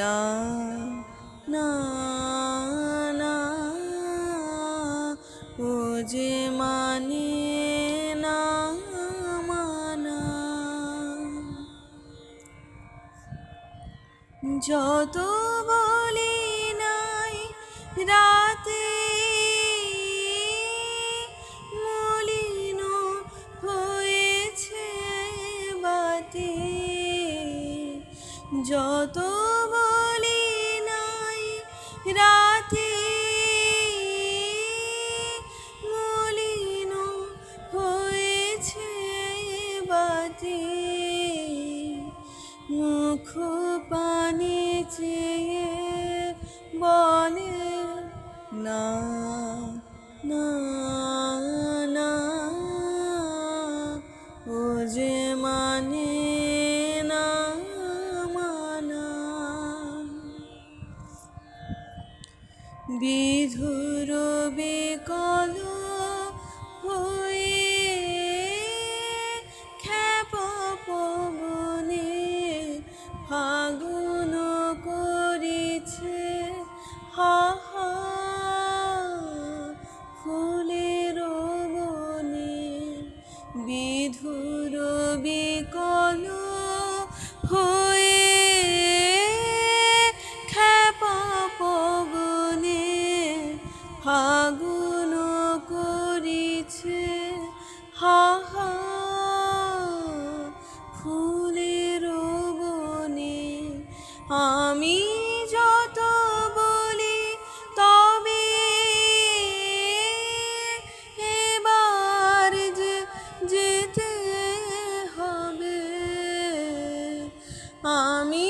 না না না, ও যে মানে না, মানা। যত বলি নাই রাতে মলিন হয়েছে বাতি, যত মুখ পানি চেয়ে বলে, না না না, ও যে মানে না, মানা। বিধুর বিকল হয়ে আমি যত বলি তবে এবার যে যেতে হবে। আমি